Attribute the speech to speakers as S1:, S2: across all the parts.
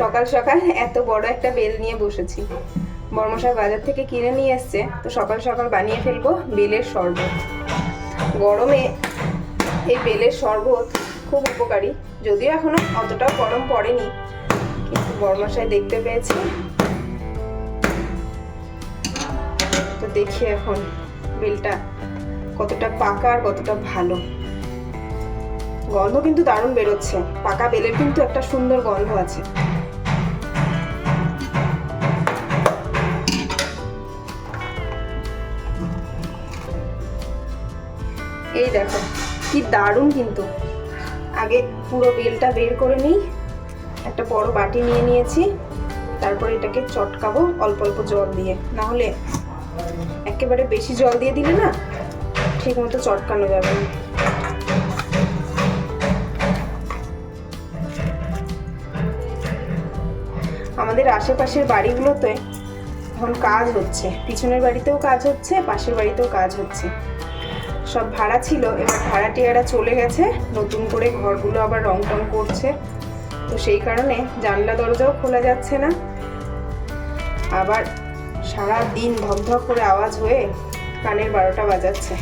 S1: সকাল সকাল এত বড় একটা বেল নিয়ে বসেছি। বর্মশাই বাজার থেকে কিনে নিয়ে এসছে, তো সকাল সকাল বানিয়ে ফেলব বেলের শরবত। গরমে এই বেলের শরবত খুব উপকারী, যদিও এখনও অতটাও গরম পড়েনি। কিন্তু বর্মশাই দেখতে পেয়েছি। তো দেখি এখন বেলটা কতটা পাকা আর কতটা ভালো। গন্ধ কিন্তু দারুণ বেরোচ্ছে। পাকা বেলের কিন্তু একটা সুন্দর গন্ধ আছে। দেখো, কি দারুণ কিন্তু। আগে পুরো বেলটা বের করে নিই, একটা বড় বাটি নিয়ে নিয়েছি, তারপর এটাকে চটকাবো অল্প অল্প জল দিয়ে। না হলে একেবারে বেশি জল দিয়ে দিলে না ঠিক মতো চটকানো যাবে না। আমাদের আশেপাশের বাড়িগুলোতে এখন কাজ হচ্ছে, পিছনের বাড়িতেও কাজ হচ্ছে, পাশের বাড়িতেও কাজ হচ্ছে। সব ভাড়া ছিল, এবার ভাড়াটিয়ারা চলে গেছে। নতুন করে ঘরগুলো আবার রং টং করছে। তো সেই কারণে জানলা দরজাও খোলা যাচ্ছে না। আবার সারা দিন ধকধক করে আওয়াজ হয়ে কানের বারোটা বাজাচ্ছে।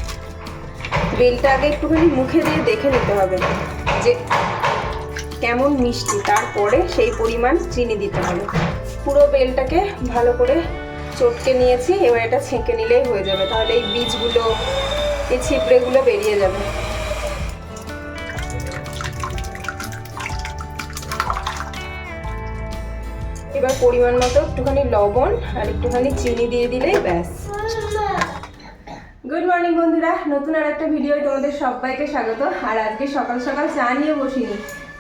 S1: বেলটা আগে একটুখানি মুখে দিয়ে দেখে নিতে হবে যে কেমন মিষ্টি। তারপরে সেই পরিমাণ চিনি দিতে হবে। পুরো বেলটাকে ভালো করে চটকে নিয়েছি, এবার এটা ছেঁকে নিলেই হয়ে যাবে। তাহলে এই বীজগুলো এই ছিপড়েগুলো বেরিয়ে যাবে। এবার পরিমাণ মতো একটুখানি লবণ আর একটুখানি চিনি দিয়ে দিলেই ব্যাস। গুড মর্নিং বন্ধুরা, নতুন আর একটা ভিডিও তোমাদের সবাইকে স্বাগত। আর আজকে সকাল সকাল চা নিয়ে বসিনি,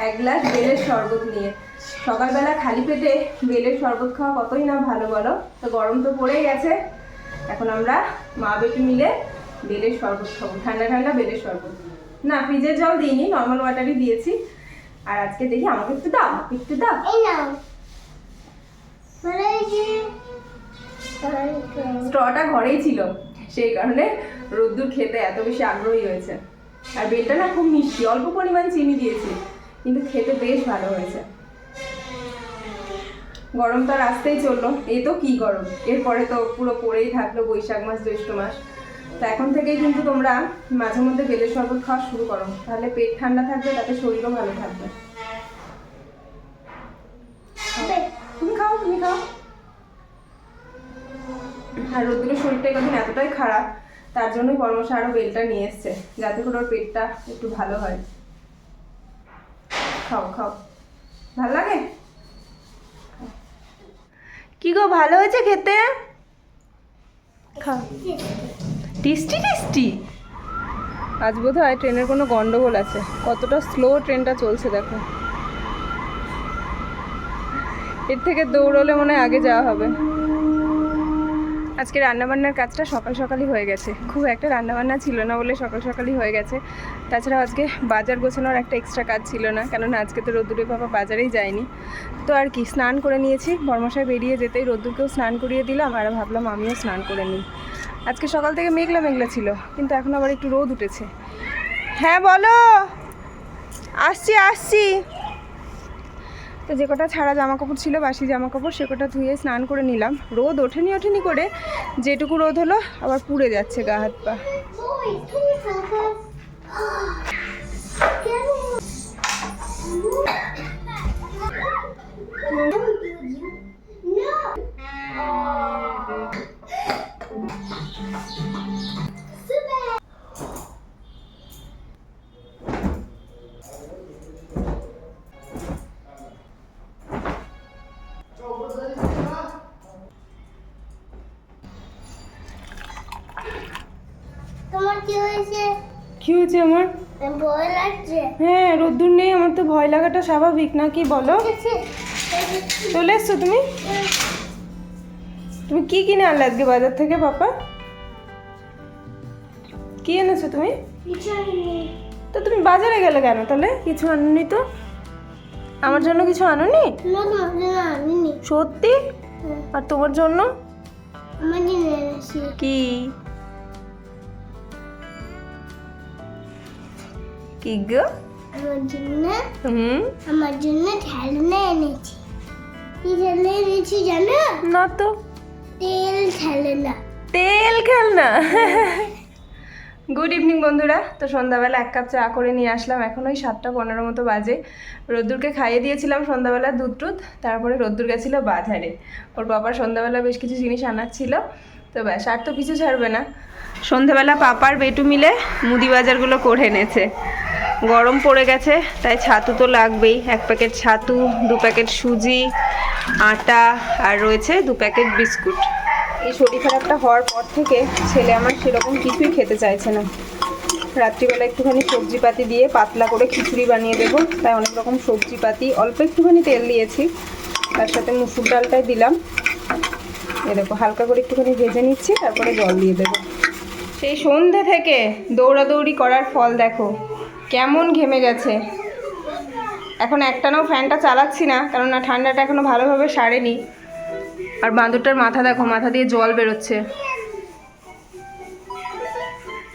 S1: এক গ্লাস বেলের শরবত নিয়ে। সকালবেলা খালি পেটে বেলের শরবত খাওয়া কতই না ভালো বলো? তো গরম তো পড়েই গেছে। এখন আমরা মা বেটি মিলে বেলের শরবত খাব। ঠান্ডা ঠান্ডা বেলের শরবত। না ফ্রিজের জল দিইনি নর্মাল ওয়াটারই দিয়েছি। আর আজকে দেখি আমাকে একটু দাও একটু দাও। স্ট্রটা ঘরেই ছিল সেই কারণে রোদ্দুর খেতে এত বেশি আগ্রহী হয়েছে। আর বেলটা না খুব মিষ্টি অল্প পরিমাণ চিনি দিয়েছি কিন্তু খেতে বেশ ভালো হয়েছে। গরম তো আর আসতেই চলল এ তো কি গরম? এরপরে তো পুরো পড়েই থাকল বৈশাখ মাস জ্যৈষ্ঠ মাস। তো এখন থেকেই কিন্তু তোমরা মাঝে মধ্যে বেলের শরবত খাওয়া শুরু করো। তাহলে পেট ঠান্ডা থাকবে, তাতে শরীরও ভালো থাকবে। তুমি খাও তুমি খাও। আর রোদ্দুরের শরীরটা এখন এতটাই খারাপ, তার জন্যই পরামর্শ আরও বেলটা নিয়ে এসছে, যাতে করে ওর পেটটা একটু ভালো হয়। খাও খাও। ভালো লাগে? কি গো, ভালো হয়েছে খেতে? খাও। Tasty tasty. আজ বোধ হয় ট্রেনের কোনো গন্ডগোল আছে। কতটা স্লো ট্রেনটা চলছে দেখো। এর থেকে দৌড়লে মনে আগে যাওয়া হবে। আজকে রান্নাবান্নার কাজটা সকাল সকালই হয়ে গেছে। খুব একটা রান্নাবান্না ছিল না বলে সকাল সকালই হয়ে গেছে। তাছাড়া আজকে বাজার গোছানোর একটা এক্সট্রা কাজ ছিল না, কেননা আজকে তো রোদ্দুরে বাবা বাজারেই যায়নি। তো আর কি, স্নান করে নিয়েছি। বর্মশাই বেরিয়ে যেতেই রোদ্দুরকেও স্নান করিয়ে দিলাম আর ভাবলাম আমিও স্নান করে নিই। আজকে সকাল থেকে মেঘলা মেঘলা ছিল, কিন্তু এখন আবার একটু রোদ উঠেছে। হ্যাঁ বলো। আসছি আসছি। তো যে কটা ছাড়া জামা কাপড় ছিল, বাসি জামা কাপড় সে কটা ধুয়ে স্নান করে নিলাম। রোদ ওঠেনি ওঠেনি করে যেটুকু রোদ হলো, আবার পুড়ে যাচ্ছে গা, হাত পা।
S2: কি হয়েছে?
S1: কি হয়েছে আমার?
S2: ভয় লাগছে।
S1: হ্যাঁ রোদ্দুর নেই আমার তো ভয় লাগাটা স্বাভাবিক না কি বলো? চলে এসছো তুমি? তুমি কি কিনে আনলে আজকে বাজার থেকে পাপা? কি এনেছো তুমি? তো তুমি বাজারে গেলে কেন তাহলে? কিছু আনোনি তো? আমার জন্য কিছু আনোনি? সত্যি? আর তোমার জন্য? কি? কি গো
S2: আমার জন্য
S1: হুম
S2: আমার জন্য খেলনা এনেছি কি এনেছি জানো
S1: না তো
S2: তেল ছেলে না
S1: তেল খেল না গুড ইভিনিং বন্ধুরা। তো সন্ধ্যাবেলা এক কাপ চা করে নিয়ে আসলাম। এখন ওই সাতটা পনেরো মতো বাজে। রোদ্দুরকে খাইয়ে দিয়েছিলাম সন্ধ্যাবেলা দুধ টুধ। তারপরে রোদ্দুর গেছিল বাজারে। ওর বাবার সন্ধ্যাবেলা বেশ কিছু জিনিস আনার ছিল। তো ব্যাস আর তো পিছু ছাড়বে না। সন্ধ্যাবেলা পাপার বেটু মিলে মুদি বাজারগুলো করে এনেছে। গরম পড়ে গেছে, তাই ছাতু তো লাগবেই। এক প্যাকেট ছাতু, দু প্যাকেট সুজি, আটা, আর রয়েছে দু প্যাকেট বিস্কুট। এই শরীর খারাপটা হওয়ার পর থেকে ছেলে আমার সেরকম কিছুই খেতে চাইছে না। রাত্রিবেলা একটুখানি সবজি পাতি দিয়ে পাতলা করে খিচুড়ি বানিয়ে দেবো, তাই অনেক রকম সবজি পাতি অল্প একটুখানি তেল দিয়েছি। তার সাথে মুসুর ডালটাই দিলাম। এ দেখো, হালকা করে একটুখানি ভেজে নিচ্ছি, তারপরে জল দিয়ে দেবো। সেই সন্ধে থেকে দৌড়াদৌড়ি করার ফল দেখো। কেমন ঘেমে গেছে? এখন একটানাও ফ্যানটা চালাচ্ছি না, কেননা ঠান্ডাটা এখনও ভালোভাবে সারেনি। আর বাঁদরটার মাথা দেখো, মাথা দিয়ে জল বেরোচ্ছে।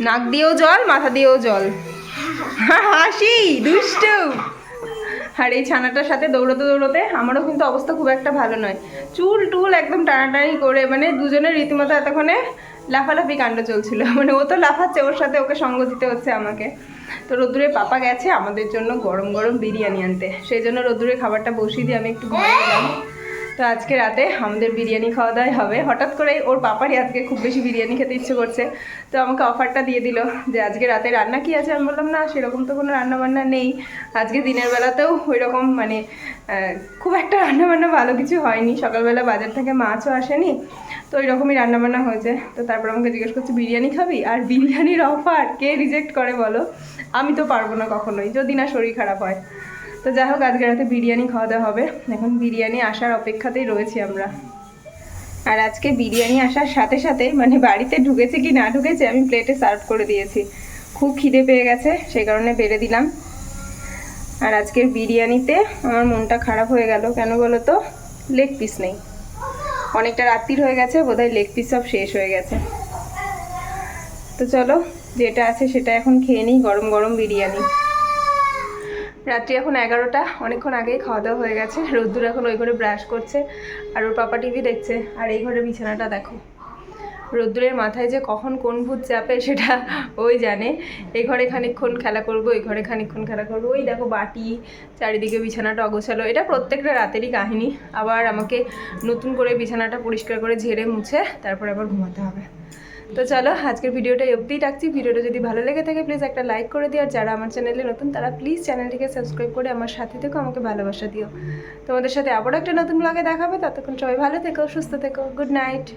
S1: নাক দিয়েও জল, মাথা দিয়েও জল। হাসি, দুষ্টু। আর এই ছানাটার সাথে দৌড়তে দৌড়তে আমারও কিন্তু অবস্থা খুব একটা ভালো নয়। চুল টুল একদম টানাটানি করে মানে দুজনের রীতিমতো এতক্ষণে লাফালাফি কাণ্ড চলছিল। মানে ও তো লাফাচ্ছে, ওর সাথে ওকে সঙ্গ দিতে হচ্ছে আমাকে। তো রোদ্দুরে পাপা গেছে, আমাদের জন্য গরম গরম বিরিয়ানি আনতে। সেই জন্য রোদ্দুরে খাবারটা বসিয়ে দিয়ে আমি একটু ঘরে গেলাম। তো আজকে রাতে আমাদের বিরিয়ানি খাওয়া দাওয়াই হবে। হঠাৎ করে ওর পাপারই আজকে খুব বেশি বিরিয়ানি খেতে ইচ্ছে করছে। তো আমাকে অফারটা দিয়ে দিল যে আজকে রাতে রান্না কি আছে? আমি বললাম, না, সেরকম তো কোনো রান্নাবান্না নেই। আজকে দিনের বেলাতেও ওই রকম মানে খুব একটা রান্নাবান্না ভালো কিছু হয়নি। সকালবেলা বাজার থেকে মাছও আসেনি। তো ওই রকমই রান্নাবান্না হয়েছে। তো তারপর আমাকে জিজ্ঞেস করছে, বিরিয়ানি খাবি? আর বিরিয়ানির অফার কে রিজেক্ট করে বলো? আমি তো পারব না কখনোই, যদি না শরীর খারাপ হয়। তো যাই হোক, আজকে রাতে বিরিয়ানি খাওয়া দাওয়া হবে। এখন বিরিয়ানি আসার অপেক্ষাতেই রয়েছি আমরা। আর আজকে বিরিয়ানি আসার সাথে সাথে মানে বাড়িতে ঢুকেছে কি না ঢুকেছে, আমি প্লেটে সার্ভ করে দিয়েছি। খুব খিদে পেয়ে গেছে, সেই কারণে বেড়ে দিলাম। আর আজকের বিরিয়ানিতে আমার মনটা খারাপ হয়ে গেল। কেন বলো তো? লেগ পিস নেই। অনেকটা রাত্রির হয়ে গেছে, বোধহয় লেগ পিস সব শেষ হয়ে গেছে। তো চলো যেটা আছে সেটা এখন খেয়ে নিই, গরম গরম বিরিয়ানি। রাত্রি এখন এগারোটা, অনেকক্ষণ আগেই খাওয়া দাওয়া হয়ে গেছে। রোদ্দুর এখন ওই ঘরে ব্রাশ করছে আর ওর পাপা টিভি দেখছে। আর এই ঘরে বিছানাটা দেখো। রোদ্দুরের মাথায় যে কখন কোন ভূত চাপে সেটা ওই জানে। এই ঘরে খানিকক্ষণ খেলা করব ওই ঘরে খানিক্ষণ খেলা করব। ওই দেখো বাটি, চারিদিকে বিছানাটা অগোছালো। এটা প্রত্যেকটা রাতেরই কাহিনী। আবার আমাকে নতুন করে বিছানাটা পরিষ্কার করে ঝেড়ে মুছে, তারপর আবার ঘুমাতে হবে। তো চলো, আজকের ভিডিওটা অবধি রাখছি। ভিডিওটা যদি ভালো লেগে থাকে প্লিজ একটা লাইক করে দিও। আর যারা আমার চ্যানেলে নতুন, তারা প্লিজ চ্যানেলটিকে সাবস্ক্রাইব করে আমার সাথে থেকো, আমাকে ভালোবাসা দিও। তোমাদের সাথে আবারও একটা নতুন ব্লগে দেখাবে ততক্ষণ সবাই ভালো থেকো, সুস্থ থেকো গুড নাইট